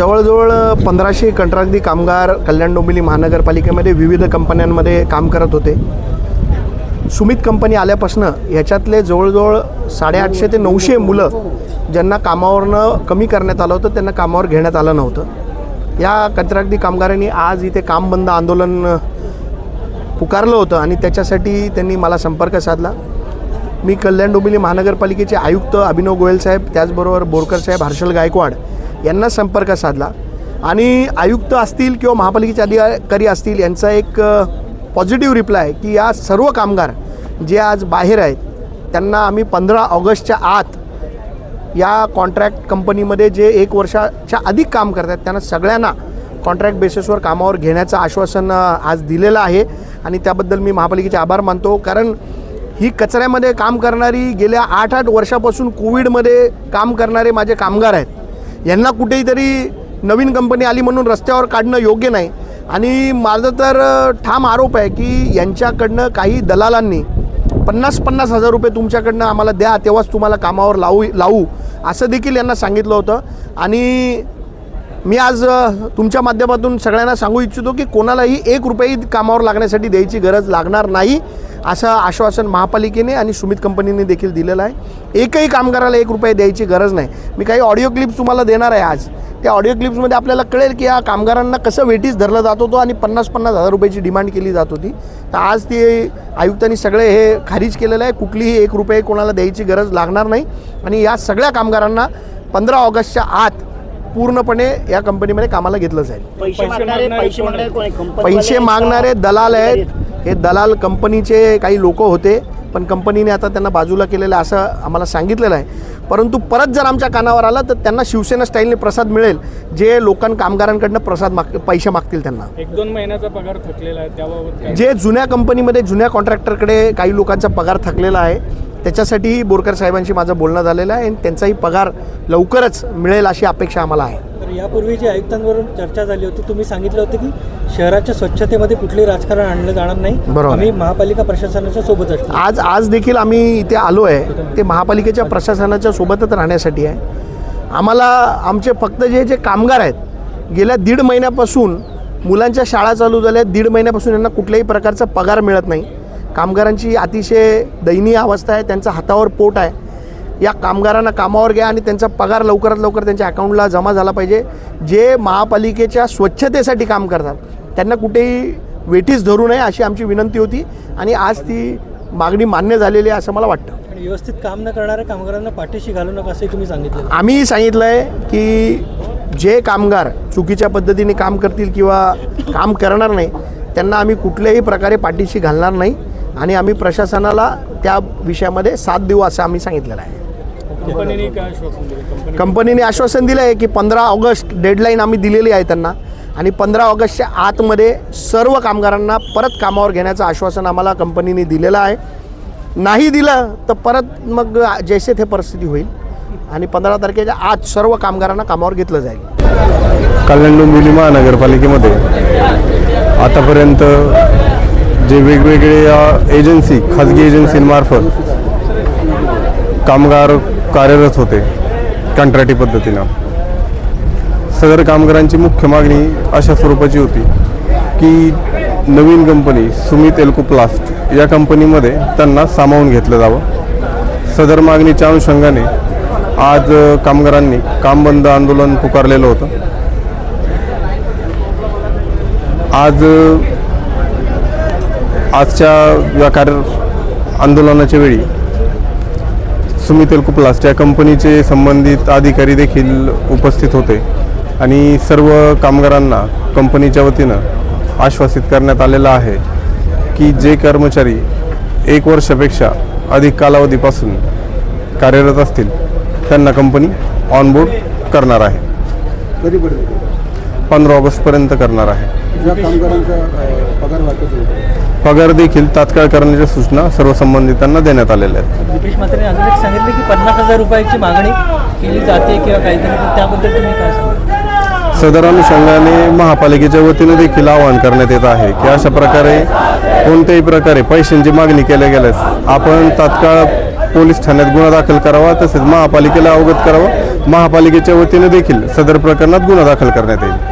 जवळजवळ पंधराशे कंत्राटी कामगार कल्याण डोंबिवली महानगरपालिकेमध्ये विविध कंपन्यांमध्ये काम करत होते. सुमित कंपनी आल्यापासनं ह्याच्यातले जवळजवळ साडेआठशे ते नऊशे मुलं ज्यांना कामावरनं कमी करण्यात आलं होतं त्यांना कामावर घेण्यात आलं नव्हतं. या कंत्राटी कामगारांनी आज इथे काम बंद आंदोलन पुकारलं होतं आणि त्याच्यासाठी त्यांनी मला संपर्क साधला. मी कल्याण डोंबिवली महानगरपालिकेचे आयुक्त अभिनव गोयल साहेब त्याचबरोबर बोरकर साहेब हर्षल गायकवाड यांना संपर्क साधला. आणि आयुक्त असतील किंवा महापालिकेचे अधिकारी असतील यांचा एक पॉझिटिव्ह रिप्लाय की या सर्व कामगार जे आज बाहेर आहेत त्यांना आम्ही पंधरा ऑगस्टच्या आत या कॉन्ट्रॅक्ट कंपनीमध्ये जे एक वर्षाच्या अधिक काम करतात त्यांना सगळ्यांना कॉन्ट्रॅक्ट बेसिसवर कामावर घेण्याचं आश्वासन आज दिलेलं आहे. आणि त्याबद्दल मी महापालिकेचे आभार मानतो. कारण ही कचऱ्यामध्ये काम करणारी गेल्या आठ आठ वर्षापासून कोविडमध्ये काम करणारे माझे कामगार आहेत. यांना कुठेतरी नवीन कंपनी आली म्हणून रस्त्यावर काढणं योग्य नाही. आणि माझं तर ठाम आरोप आहे की यांच्याकडनं काही दलालांनी पन्नास पन्नास हजार रुपये तुमच्याकडनं आम्हाला द्या तेव्हाच तुम्हाला कामावर लावू लावू असं देखील यांना सांगितलं होतं. आणि मी आज तुमच्या माध्यमातून सगळ्यांना सांगू इच्छितो की कोणालाही एक रुपयाही कामावर लागण्यासाठी द्यायची गरज लागणार नाही असं आश्वासन महापालिकेने आणि सुमित कंपनीने देखील दिलेलं आहे. एकही कामगाराला एक रुपये द्यायची गरज नाही. मी काही ऑडिओ क्लिप्स तुम्हाला देणार आहे आज. त्या ऑडिओ क्लिप्समध्ये आपल्याला कळेल की या कामगारांना कसं वेटीस धरलं जात होतं आणि पन्नास पन्नास हजार रुपयाची डिमांड केली जात होती. तर आज ती आयुक्तांनी सगळे हे खारिज केलेलं आहे. कुठलीही एक रुपये कोणाला द्यायची गरज लागणार नाही. आणि या सगळ्या कामगारांना पंधरा ऑगस्टच्या आत पूर्णपणे या कंपनीमध्ये कामाला घेतलं जाईल. पैसे मागणारे पैसे मागणारे कोण आहे? कंपनीवाले पैसे आहेत का? मागणारे दलाल आहेत. हे दलाल कंपनीचे काही लोक होते पण कंपनीने आता त्यांना बाजूला केलेलं आहे असं आम्हाला सांगितलेलं आहे. परंतु परत जर आमच्या कानावर आलं तर त्यांना शिवसेना स्टाईलने प्रसाद मिळेल जे लोकां कामगारांकडनं प्रसाद माग पैसे मागतील त्यांना. एक दोन महिन्याचा पगार थकलेला आहे त्याबाबत काय? जे जुन्या कंपनीमध्ये जुन्या कॉन्ट्रॅक्टरकडे काही लोकांचा पगार थकलेला आहे त्याच्यासाठी बोरकर साहेबांशी माझं बोलणं झालेलं आहे आणि त्यांचाही पगार लवकरच मिळेल अशी अपेक्षा आम्हाला आहे. तर यापूर्वी जी आयुक्तांवरून चर्चा झाली होती तुम्ही सांगितलं होतं की शहराच्या स्वच्छतेमध्ये कुठलेही राजकारण आणलं जाणार नाही. बरोबर. आम्ही महापालिका प्रशासनाच्या सोबत असतो आज आज देखील आम्ही इथे आलो आहे. ते महापालिकेच्या प्रशासनाच्या सोबतच राहण्यासाठी आहे. आम्हाला आमचे फक्त जे जे कामगार आहेत गेल्या दीड महिन्यापासून मुलांच्या शाळा चालू झाल्या. दीड महिन्यापासून यांना कुठल्याही प्रकारचा पगार मिळत नाही. कामगारांची अतिशय दयनीय अवस्था आहे त्यांचं हातावर पोट आहे. या कामगारांना कामावर घ्या आणि त्यांचा पगार लवकरात लवकर त्यांच्या अकाउंटला जमा झाला पाहिजे. जे महापालिकेच्या स्वच्छतेसाठी काम करतात त्यांना कुठेही वेठीस धरू नये अशी आमची विनंती होती आणि आज ती मागणी मान्य झालेली आहे असं मला वाटतं. व्यवस्थित काम न करणाऱ्या कामगारांना पाठीशी घालू नका असंही तुम्ही सांगितलं. आम्ही सांगितलं आहे की जे कामगार चुकीच्या पद्धतीने काम करतील किंवा काम करणार नाही त्यांना आम्ही कुठल्याही प्रकारे पाठीशी घालणार नाही. आणि आम्ही प्रशासनाला त्या विषयामध्ये साथ देऊ असं आम्ही सांगितलेलं आहे. कंपनीने काय आश्वासन दिलं? कंपनी कंपनीने आश्वासन दिलं आहे की पंधरा ऑगस्ट डेडलाईन आम्ही दिलेली आहे त्यांना. आणि पंधरा ऑगस्टच्या आतमध्ये सर्व कामगारांना परत कामावर घेण्याचं आश्वासन आम्हाला कंपनीने दिलेलं आहे. नाही दिलं तर परत मग जैसे ते परिस्थिती होईल. आणि पंधरा तारखेच्या आत सर्व कामगारांना कामावर घेतलं जाईल. कल्याण डोंबिवली महानगरपालिकेमध्ये. आतापर्यंत जे वेगवेगळे एजन्सी खाजगी एजन्सींमार्फत कामगार कार्यरत होते कंत्राटी पद्धतीनं. सदर कामगारांची मुख्य मागणी अशा स्वरूपाची होती की नवीन कंपनी सुमित एल्कोप्लास्ट या कंपनीमध्ये त्यांना सामावून घेतलं जावं. सदर मागणीच्या अनुषंगाने आज कामगारांनी काम बंद आंदोलन पुकारलेलं होतं. आज आजच्या या कार्य आंदोलनाच्या वेळी सुमित एल्कोप्लास्ट या कंपनीचे संबंधित अधिकारी देखील उपस्थित होते आणि सर्व कामगारांना कंपनीच्या वतीनं आश्वासित करण्यात आलेलं आहे की जे कर्मचारी एक वर्षापेक्षा अधिक कालावधीपासून कार्यरत असतील त्यांना कंपनी ऑनबोर्ड करणार आहे. पंधरा ऑगस्टपर्यंत करणार आहे. पगार देखील तात्काळ करण्याच्या सूचना सर्व संबंधितांना देण्यात आलेल्या आहेत. दीपेश म्हात्रेने अजून एक सांगितले की पन्नास हजार रुपयाची मागणी केली जाते किंवा काहीतरी तर त्याबद्दल तुम्ही काय सांगा सदर अनुषंगाने महापालिकेच्या वतीने देखील आवाहन करण्यात येत आहे की अशा प्रकारे कोणत्याही प्रकारे पैशांची मागणी केल्या गेल्यास आपण तात्काळ पोलीस ठाण्यात गुन्हा दाखल करावा तसेच महापालिकेला अवगत करावं. महापालिकेच्या वतीने देखील सदर प्रकरणात गुन्हा दाखल करण्यात येईल.